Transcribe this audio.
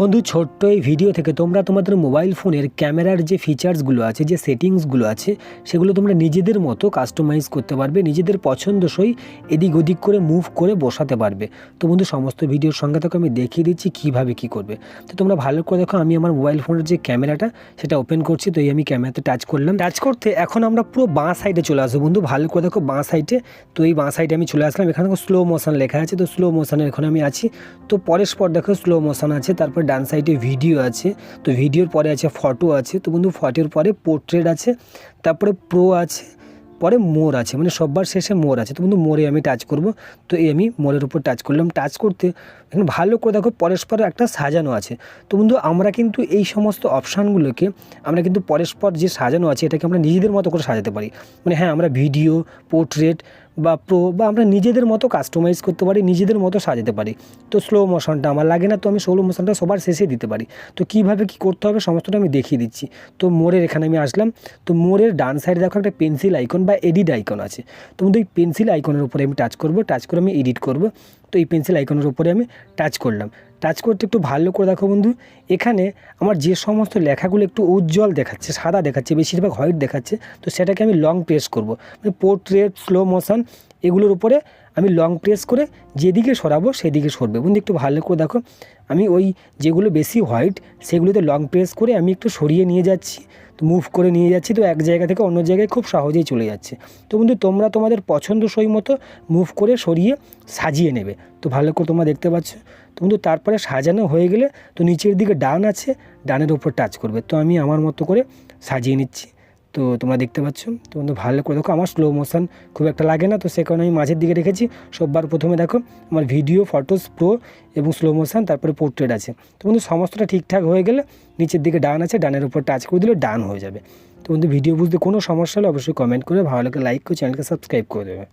বন্ধু, ছোট্ট এই ভিডিও থেকে তোমরা তোমাদের মোবাইল ফোনের ক্যামেরার যে ফিচার্সগুলো আছে, যে সেটিংসগুলো আছে, সেগুলো তোমরা নিজেদের মতো কাস্টমাইজ করতে পারবে, নিজেদের পছন্দসই এদিক ওদিক করে মুভ করে বসাতে পারবে। তো বন্ধু, সমস্ত ভিডিওর সঙ্গে তোকে আমি দেখিয়ে দিচ্ছি কীভাবে কী করবে। তো তোমরা ভালো করে দেখো, আমি আমার মোবাইল ফোনের যে ক্যামেরাটা সেটা ওপেন করছি, তো এই আমি ক্যামেরাতে টাচ করলাম। টাচ করতে এখন আমরা পুরো বাঁ সাইডে চলে আসব বন্ধু, ভালো করে দেখো বাঁ সাইডে তো এই বাঁ সাইডে আমি চলে আসলাম, এখানে স্লো মোশন লেখা আছে, তো স্লো মোশনের এখানে আমি আছি। তো পরের স্পট দেখো স্লো মোশন আছে, তারপর ডান সাইডে ভিডিও আছে, তো ভিডিওর পরে আছে ফটো আছে, তো বন্ধু ফটোর পরে পোর্ট্রেট আছে, তারপরে প্রো আছে, পরে মোর আছে মানে সববার শেষে মোর আছে, তো বন্ধু মোরে আমি টাচ করব, তো এই আমি মোরের উপর টাচ করলাম, টাচ করতে এখানে ভালো করে দেখো পরস্পর একটা সাজানো আছে, তো বন্ধু আমরা কিন্তু এই সমস্ত অপশানগুলোকে, আমরা কিন্তু পরস্পর যে সাজানো আছে এটাকে আমরা নিজেদের মতো করে সাজাতে পারি মানে হ্যাঁ আমরা ভিডিও, পোর্ট্রেট বা প্রো, বা আমরা নিজেদের মতো কাস্টমাইজ করতে পারি, নিজেদের মতো সাজাতে পারি। তো স্লো মোশনটা আমার লাগে না, তো আমি স্লো মোশনটা সবার শেষে দিতে পারি। তো কীভাবে কী করতে হবে সমস্তটা আমি দেখিয়ে দিচ্ছি। তো মোড়ের এখানে আমি আসলাম। তো মোড়ের ডান সাইডে দেখো একটা পেন্সিল আইকন বা এডিট আইকন আছে। তো এই পেন্সিল আইকনের উপরে আমি টাচ করব টাচ করে আমি এডিট করব। তো এই পেন্সিল আইকনের উপরে আমি টাচ করলাম। টাচ করতে একটু ভালো করে দেখো বন্ধু। এখানে আমার যে সমস্ত লেখাগুলো একটু উজ্জ্বল দেখাচ্ছে, সাদা দেখাচ্ছে, বেশিরভাগ হোয়াইট দেখাচ্ছে, তো সেটাকে আমি লং প্রেস করব। মানে পোর্ট্রেট স্লো মোশন এগুলোর উপরে আমি লং প্রেস করে যেদিকে সরাবো সেদিকে সরবে। বন্ধু, একটু ভালো করে দেখো। আমি ওই যেগুলো বেশি হোয়াইট সেগুলোতে লং প্রেস করে আমি একটু সরিয়ে নিয়ে যাচ্ছি। তো মুভ করে নিয়ে যাচ্ছি, তো এক জায়গা থেকে অন্য জায়গায় খুব সহজেই চলে যাচ্ছে। তো বন্ধু, তোমরা তোমাদের পছন্দসই মতো মুভ করে সরিয়ে সাজিয়ে নেবে। তো ভালো করে তোমরা দেখতে পাচ্ছ। তো বন্ধু, তারপরে সাজানো হয়ে গেলে তো নিচের দিকে ডান আছে, ডানের উপর টাচ করবে। তো আমি আমার মতো করে সাজিয়ে নিচ্ছি। তো তোমরা দেখতে পাচ্ছ। তো বন্ধু, ভালো করে দেখো, আমার স্লো মোশন খুব একটা লাগে না, তো সে কারণে আমি মাঝের দিকে রেখেছি। সববার প্রথমে দেখো, আমার ভিডিও ফটোস প্রো এবং স্লো মোশন তারপরে পোর্ট্রেট আছে। তো বন্ধু, সমস্তটা ঠিকঠাক হয়ে গেলে নিচের দিকে ডান আছে, ডানের উপর টাচ করে দিলে ডান হয়ে যাবে। তো বন্ধু ভিডিও বুঝতে কোনো সমস্যা হলে অবশ্যই কমেন্ট করে ভালো লাগে লাইক করে চ্যানেলকে সাবস্ক্রাইব করে দেবে।